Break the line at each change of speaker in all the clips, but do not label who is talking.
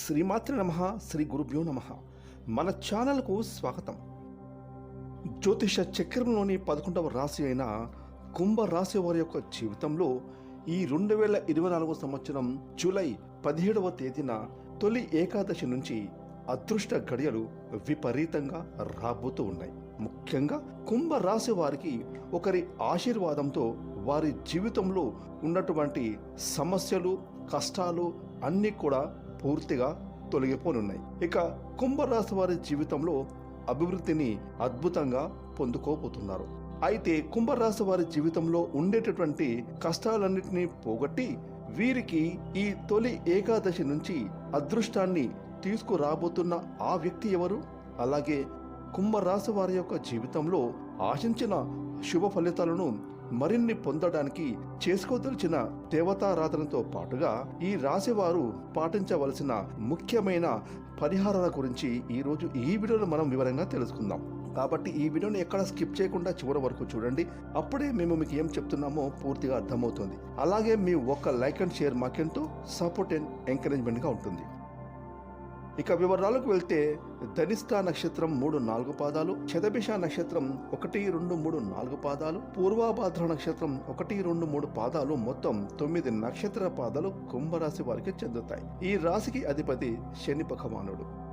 శ్రీమాత్రి నమ శ్రీ గురుభ్యో నమ. మన ఛానల్కు స్వాగతం. జ్యోతిష చక్రంలోని పదకొండవ రాశి అయిన కుంభ రాశి వారి యొక్క జీవితంలో ఈ రెండు వేల ఇరవై నాలుగో సంవత్సరం జూలై పదిహేడవ తేదీన తొలి ఏకాదశి నుంచి అదృష్ట గడియలు విపరీతంగా రాబోతూ ఉన్నాయి. ముఖ్యంగా కుంభ రాశి వారికి ఒకరి ఆశీర్వాదంతో వారి జీవితంలో ఉన్నటువంటి సమస్యలు కష్టాలు అన్నీ కూడా పూర్తిగా తొలగిపోనున్నాయి. ఇక కుంభరాశి వారి జీవితంలో అభివృద్ధిని అద్భుతంగా పొందుకోబోతున్నారు. అయితే కుంభరాశి వారి జీవితంలో ఉండేటటువంటి కష్టాలన్నింటినీ పోగొట్టి వీరికి ఈ తొలి ఏకాదశి నుంచి అదృష్టాన్ని తీసుకురాబోతున్న ఆ వ్యక్తి ఎవరు? అలాగే కుంభరాశి వారి యొక్క జీవితంలో ఆశించిన శుభ ఫలితాలను మరిన్ని పొందడానికి చేసుకోదలిచిన దేవతారాధనతో పాటుగా ఈ రాశి వారు పాటించవలసిన ముఖ్యమైన పరిహారాల గురించి ఈరోజు ఈ వీడియోలో మనం వివరంగా తెలుసుకుందాం. కాబట్టి ఈ వీడియోని ఎక్కడ స్కిప్ చేయకుండా చివరి వరకు చూడండి. అప్పుడే మేము మీకు ఏం చెప్తున్నామో పూర్తిగా అర్థమవుతుంది. అలాగే మీ ఒక్క లైక్ అండ్ షేర్ మాకెంతో సపోర్ట్ అండ్ ఎంకరేజ్మెంట్గా ఉంటుంది. ఇక వివరాలకు వెళ్తే ధనిష్ట నక్షత్రం మూడు నాలుగు పాదాలు శతభిష నక్షత్రం ఒకటి రెండు మూడు నాలుగు పాదాలు పూర్వాభాద్ర నక్షత్రం ఒకటి రెండు మూడు పాదాలు మొత్తం తొమ్మిది నక్షత్ర పాదాలు కుంభరాశి వారికి చెందుతాయి. ఈ రాశికి అధిపతి శని భగవానుడు.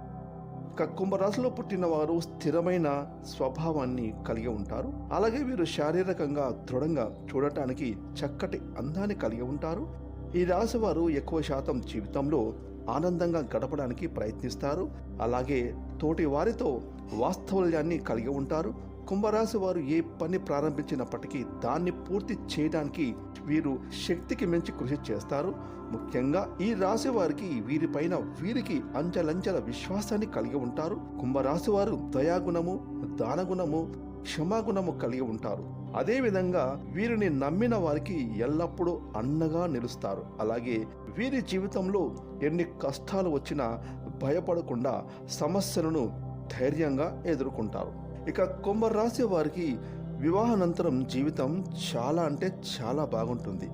కుంభరాశిలో పుట్టిన వారు స్థిరమైన స్వభావాన్ని కలిగి ఉంటారు. అలాగే వీరు శారీరకంగా దృఢంగా చూడటానికి చక్కటి అందాన్ని కలిగి ఉంటారు. ఈ రాశి వారు ఎక్కువ శాతం జీవితంలో ఆనందంగా గడపడానికి ప్రయత్నిస్తారు. అలాగే తోటి వారితో వాస్తవల్యాన్ని కలిగి ఉంటారు. కుంభరాశి వారు ఏ పని ప్రారంభించినప్పటికీ దాన్ని పూర్తి చేయడానికి వీరు శక్తికి మించి కృషి చేస్తారు. ముఖ్యంగా ఈ రాశి వారికి వీరిపైన వీరికి అంచలంచల విశ్వాసాన్ని కలిగి ఉంటారు. కుంభరాశి వారు దయాగుణము దానగుణము క్షమాగుణము కలిగి ఉంటారు. అదేవిధంగా వీరిని నమ్మిన వారికి ఎల్లప్పుడూ అన్నగా నిలుస్తారు. అలాగే వీరి జీవితంలో ఎన్ని కష్టాలు వచ్చినా భయపడకుండా సమస్యలను ధైర్యంగా ఎదుర్కొంటారు. ఇక కుంభరాశి వారికి వివాహానంతరం జీవితం చాలా అంటే చాలా బాగుంటుంది.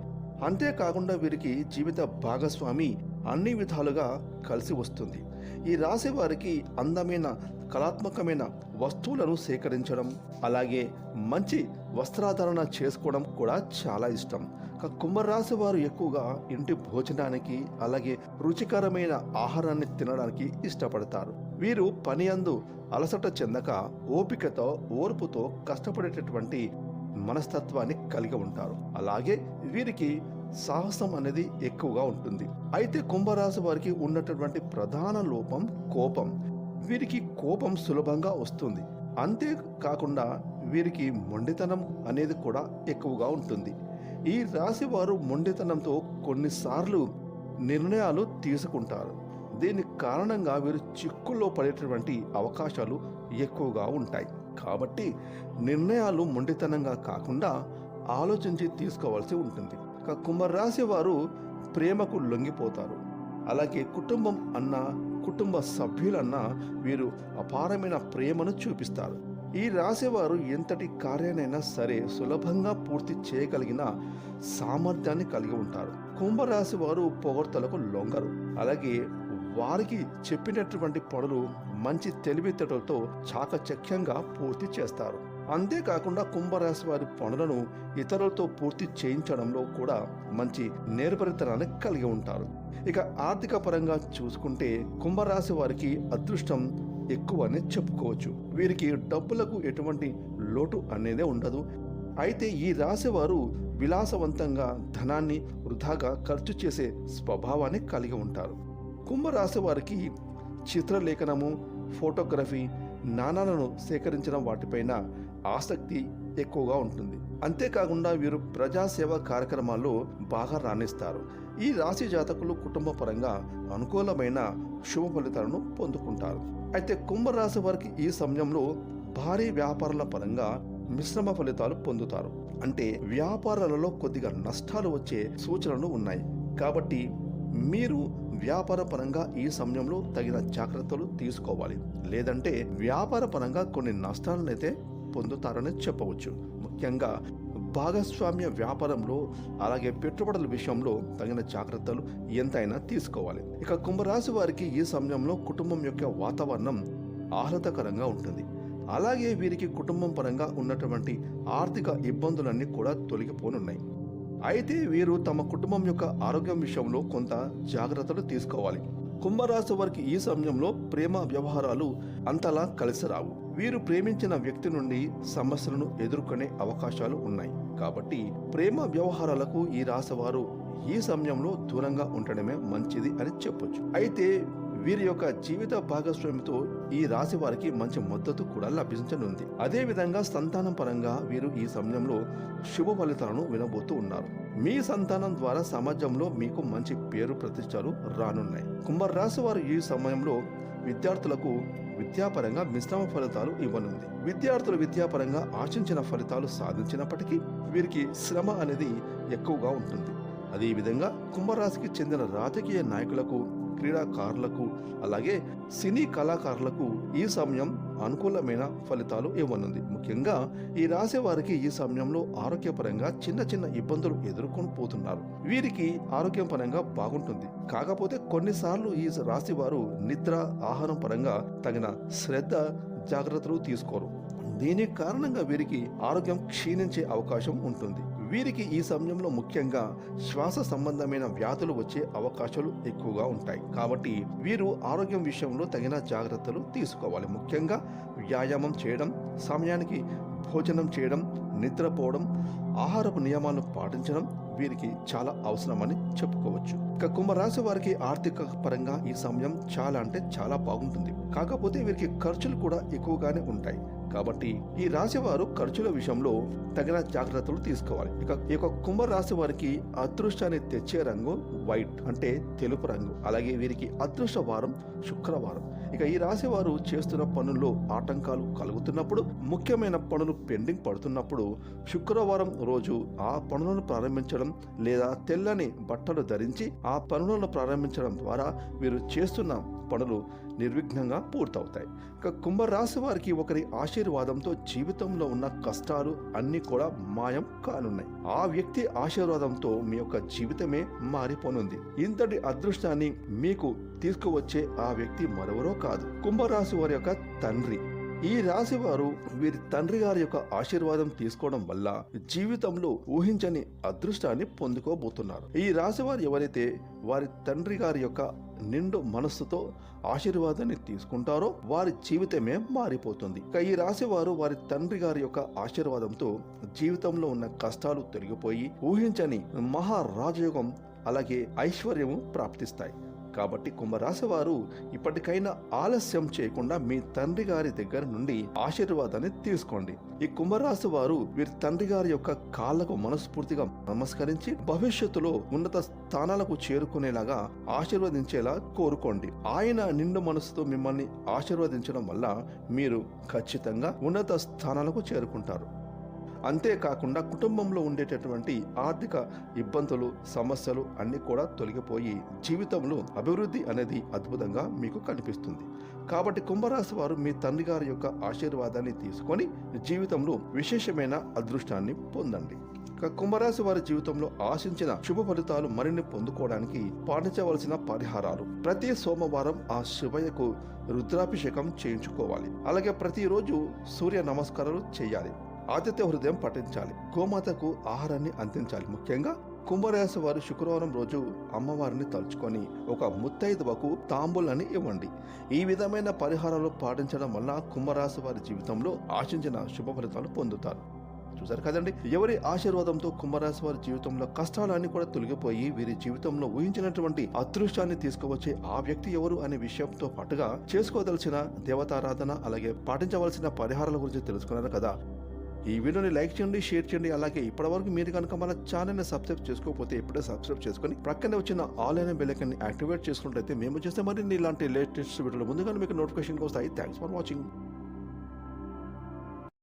అంతేకాకుండా వీరికి జీవిత భాగస్వామి అన్ని విధాలుగా కలిసి వస్తుంది. ఈ రాశి వారికి అందమైన కళాత్మకమైన వస్తువులను సేకరించడం అలాగే మంచి వస్త్రాధారణ చేసుకోవడం కూడా చాలా ఇష్టం. కుంభరాశి వారు ఎక్కువగా ఇంటి భోజనానికి అలాగే రుచికరమైన ఆహారాన్ని తినడానికి ఇష్టపడతారు. వీరు పని అందు అలసట చెందక ఓపికతో ఓర్పుతో కష్టపడేటటువంటి మనస్తత్వాన్ని కలిగి ఉంటారు. అలాగే వీరికి సాహసం అనేది ఎక్కువగా ఉంటుంది. అయితే కుంభరాశి వారికి ఉన్నటువంటి ప్రధాన లోపం కోపం. వీరికి కోపం సులభంగా వస్తుంది. అంతేకాకుండా వీరికి మొండితనం అనేది కూడా ఎక్కువగా ఉంటుంది. ఈ రాశి వారు మొండితనంతో కొన్నిసార్లు నిర్ణయాలు తీసుకుంటారు. దీని కారణంగా వీరు చిక్కుల్లో పడేటటువంటి అవకాశాలు ఎక్కువగా ఉంటాయి. కాబట్టి నిర్ణయాలు మొండితనంగా కాకుండా ఆలోచించి తీసుకోవాల్సి ఉంటుంది. ఇక కుంభరాశి వారు ప్రేమకు లొంగిపోతారు. అలాగే కుటుంబం అన్న కుటుంబ సభ్యులన్న వీరు అపారమైన ప్రేమను చూపిస్తారు. ఈ రాశివారు ఎంతటి కార్యానైనా సరే సులభంగా పూర్తి చేయగలిగిన సామర్థ్యాన్ని కలిగి ఉంటారు. కుంభరాశి వారు పొగడ్తలకు లొంగరు. అలాగే వారికి చెప్పినటువంటి పనులు మంచి తెలివితేటలతో చాకచక్యంగా పూర్తి చేస్తారు. అంతేకాకుండా కుంభరాశి వారి పనులను ఇతరులతో పూర్తి చేయించడంలో కూడా మంచి నేర్పరితనాన్ని కలిగి ఉంటారు. ఇక ఆర్థిక పరంగా చూసుకుంటే కుంభరాశి వారికి అదృష్టం ఎక్కువనే చెప్పుకోవచ్చు. వీరికి డబ్బులకు ఎటువంటి లోటు అనేదే ఉండదు. అయితే ఈ రాశి వారు విలాసవంతంగా ధనాన్ని వృధాగా ఖర్చు చేసే స్వభావాన్ని కలిగి ఉంటారు. కుంభరాశి వారికి చిత్రలేఖనము ఫోటోగ్రఫీ నాణాలను సేకరించడం వాటిపైన ఆసక్తి ఎక్కువగా ఉంటుంది. అంతేకాకుండా వీరు ప్రజాసేవ కార్యక్రమాల్లో బాగా రాణిస్తారు. ఈ రాశి జాతకులు కుటుంబ పరంగా అనుకూలమైన శుభ ఫలితాలను పొందుకుంటారు. అయితే కుంభరాశి వారికి ఈ సమయంలో భారీ వ్యాపారాల పరంగా మిశ్రమ ఫలితాలు పొందుతారు. అంటే వ్యాపారాలలో కొద్దిగా నష్టాలు వచ్చే సూచనలు ఉన్నాయి. కాబట్టి మీరు వ్యాపార పరంగా ఈ సమయంలో తగిన జాగ్రత్తలు తీసుకోవాలి. లేదంటే వ్యాపార పరంగా కొన్ని నష్టాలను అయితే పొందుతారని చెప్పవచ్చు. ముఖ్యంగా భాగస్వామ్య వ్యాపారంలో అలాగే పెట్టుబడుల విషయంలో తగిన జాగ్రత్తలు ఎంతైనా తీసుకోవాలి. ఇక కుంభరాశి వారికి ఈ సమయంలో కుటుంబం యొక్క వాతావరణం ఆహ్లాదకరంగా ఉంటుంది. అలాగే వీరికి కుటుంబం పరంగా ఉన్నటువంటి ఆర్థిక ఇబ్బందులన్నీ కూడా తొలగిపోనున్నాయి. అయితే వీరు తమ కుటుంబం యొక్క ఆరోగ్యం విషయంలో కొంత జాగ్రత్తలు తీసుకోవాలి. కుంభరాశి వారికి ఈ సమయంలో ప్రేమ వ్యవహారాలు అంతలా కలిసి రావు. వీరు ప్రేమించిన వ్యక్తి నుండి సమస్యలను ఎదుర్కొనే అవకాశాలు ఉన్నాయి. కాబట్టి ప్రేమ వ్యవహారాలకు ఈ రాశివారు ఈ సమయంలో దూరంగా ఉండడమే మంచిది అని చెప్పొచ్చు. అయితే వీరి యొక్క జీవిత భాగస్వామితో ఈ రాశి వారికి మంచి మద్దతు కూడా లభించనుంది. అదే విధంగా సంతానం పరంగా వీరు ఈ సమయంలో శుభ ఫలితాలను వినబోతూ ఉన్నారు. మీ సంతానం ద్వారా సమాజంలో మీకు మంచి పేరు ప్రతిష్టలు రానున్నాయి. కుంభరాశి వారు ఈ సమయంలో విద్యార్థులకు విద్యాపరంగా మిశ్రమ ఫలితాలు ఇవ్వనుంది. విద్యార్థులు విద్యాపరంగా ఆశించిన ఫలితాలు సాధించినప్పటికీ వీరికి శ్రమ అనేది ఎక్కువగా ఉంటుంది. అదేవిధంగా కుంభరాశికి చెందిన రాజకీయ నాయకులకు క్రీడాకారులకు అలాగే సినీ కళాకారులకు ఈ సమయం అనుకూలమైన ఫలితాలు ఇవ్వనుంది. ముఖ్యంగా ఈ రాశి వారికి ఈ సమయంలో ఆరోగ్యపరంగా చిన్న చిన్న ఇబ్బందులు ఎదుర్కొని పోతున్నారు. వీరికి ఆరోగ్యం పరంగా బాగుంటుంది. కాకపోతే కొన్నిసార్లు ఈ రాశి వారు నిద్ర ఆహారం పరంగా తగిన శ్రద్ధ జాగ్రత్తలు తీసుకోరు. దీని కారణంగా వీరికి ఆరోగ్యం క్షీణించే అవకాశం ఉంటుంది. వీరికి ఈ సమయంలో ముఖ్యంగా శ్వాస సంబంధమైన వ్యాధులు వచ్చే అవకాశాలు ఎక్కువగా ఉంటాయి. కాబట్టి వీరు ఆరోగ్యం విషయంలో తగిన జాగ్రత్తలు తీసుకోవాలి. ముఖ్యంగా వ్యాయామం చేయడం సమయానికి భోజనం చేయడం నిద్రపోవడం ఆహారపు నియమాలను పాటించడం వీరికి చాలా అవసరమని చెప్పుకోవచ్చు. ఇక కుంభరాశి వారికి ఆర్థిక పరంగా ఈ సమయం చాలా అంటే చాలా బాగుంటుంది. కాకపోతే వీరికి ఖర్చులు కూడా ఎక్కువగానే ఉంటాయి. కాబట్టి ఈ రాశి వారు ఖర్చుల విషయంలో తగిన జాగ్రత్తలు తీసుకోవాలి. ఇక ఈ యొక్క కుంభరాశి వారికి అదృష్టాన్ని తెచ్చే రంగు వైట్ అంటే తెలుపు రంగు. అలాగే వీరికి అదృష్ట వారం శుక్రవారం. ఇక ఈ రాశి వారు చేస్తున్న పనుల్లో ఆటంకాలు కలుగుతున్నప్పుడు ముఖ్యమైన పనులు పెండింగ్ పడుతున్నప్పుడు శుక్రవారం రోజు ఆ పనులను ప్రారంభించడం లేదా తెల్లని బట్టలు ధరించి ఆ పనులను ప్రారంభించడం ద్వారా వీరు చేస్తున్న పనులు నిర్విఘ్నంగా పూర్తవుతాయి. ఇక కుంభరాశి వారికి ఒకరి ఆశీర్వాదంతో జీవితంలో ఉన్న కష్టాలు అన్ని కూడా మాయం కానున్నాయి. ఆ వ్యక్తి ఆశీర్వాదంతో మీ యొక్క జీవితమే మారిపోనుంది. ఇంతటి అదృష్టాన్ని మీకు తీసుకువచ్చే ఆ వ్యక్తి మరెవరో కాదు. కుంభరాశి వారి యొక్క తండ్రి. ఈ రాశి వారు వీరి తండ్రి గారి యొక్క ఆశీర్వాదం తీసుకోవడం వల్ల జీవితంలో ఊహించని అదృష్టాన్ని పొందుకోబోతున్నారు. ఈ రాశి వారు ఎవరైతే వారి తండ్రి గారి యొక్క నిండు మనస్సుతో ఆశీర్వాదాన్ని తీసుకుంటారో వారి జీవితమే మారిపోతుంది. ఇక ఈ రాశి వారు వారి తండ్రి గారి యొక్క ఆశీర్వాదంతో జీవితంలో ఉన్న కష్టాలు తొలగిపోయి ఊహించని మహారాజయోగం అలాగే ఐశ్వర్యము ప్రాప్తిస్తాయి. కాబట్టి కుంభరాశి వారు ఇప్పటికైనా ఆలస్యం చేయకుండా మీ తండ్రి గారి దగ్గర నుండి ఆశీర్వాదాన్ని తీసుకోండి. ఈ కుంభరాశి వారు వీరి తండ్రి గారి యొక్క కాళ్ళకు మనస్ఫూర్తిగా నమస్కరించి భవిష్యత్తులో ఉన్నత స్థానాలకు చేరుకునేలాగా ఆశీర్వదించేలా కోరుకోండి. ఆయన నిండు మనసుతో మిమ్మల్ని ఆశీర్వదించడం వల్ల మీరు ఖచ్చితంగా ఉన్నత స్థానాలకు చేరుకుంటారు. అంతేకాకుండా కుటుంబంలో ఉండేటటువంటి ఆర్థిక ఇబ్బందులు సమస్యలు అన్నీ కూడా తొలగిపోయి జీవితంలో అభివృద్ధి అనేది అద్భుతంగా మీకు కనిపిస్తుంది. కాబట్టి కుంభరాశి వారు మీ తండ్రి గారి యొక్క ఆశీర్వాదాన్ని తీసుకొని జీవితంలో విశేషమైన అదృష్టాన్ని పొందండి. కుంభరాశి వారి జీవితంలో ఆశించిన శుభ ఫలితాలు మరిన్ని పొందుకోవడానికి పాటించవలసిన పరిహారాలు. ప్రతి సోమవారం ఆ శివయ్యకు రుద్రాభిషేకం చేయించుకోవాలి. అలాగే ప్రతిరోజు సూర్య నమస్కారాలు చేయాలి. ఆదిత్య హృదయం పఠించాలి. గోమాతకు ఆహారాన్ని అందించాలి. ముఖ్యంగా కుంభరాశి వారు శుక్రవారం రోజు అమ్మవారిని తలుచుకొని ఒక ముత్తైదువకు తాంబూలాన్ని ఇవ్వండి. ఈ విధమైన పరిహారాలు పాటించడం వల్ల కుంభరాశి వారి జీవితంలో ఆశించిన శుభ ఫలితాలు పొందుతారు. చూసారు కదండి? ఎవరి ఆశీర్వాదంతో కుంభరాశి వారి జీవితంలో కష్టాలన్నీ కూడా తొలగిపోయి వీరి జీవితంలో ఊహించినటువంటి అదృష్టాన్ని తీసుకువచ్చే ఆ వ్యక్తి ఎవరు అనే విషయంతో పాటుగా చేసుకోదలసిన దేవతారాధన అలాగే పాటించవలసిన పరిహారాల గురించి తెలుసుకున్నారు కదా. ఈ వీడియోని లైక్ చేయండి షేర్ చేయండి. అలాగే ఇప్పటివరకు మీరు కనుక మన ఛానల్ని సబ్స్క్రైబ్ చేసుకోకపోతే ఇప్పుడే సబ్స్క్రైబ్ చేసుకొని ప్రక్కనే వచ్చిన ఆల్ అయిన యాక్టివేట్ చేసుకున్నట్లయితే మేము చేస్తే మరిన్ని ఇలాంటి లేటెస్ట్ వీడియోలు ముందుగానే మీకు నోటిఫికేషన్ వస్తాయి. Thanks for watching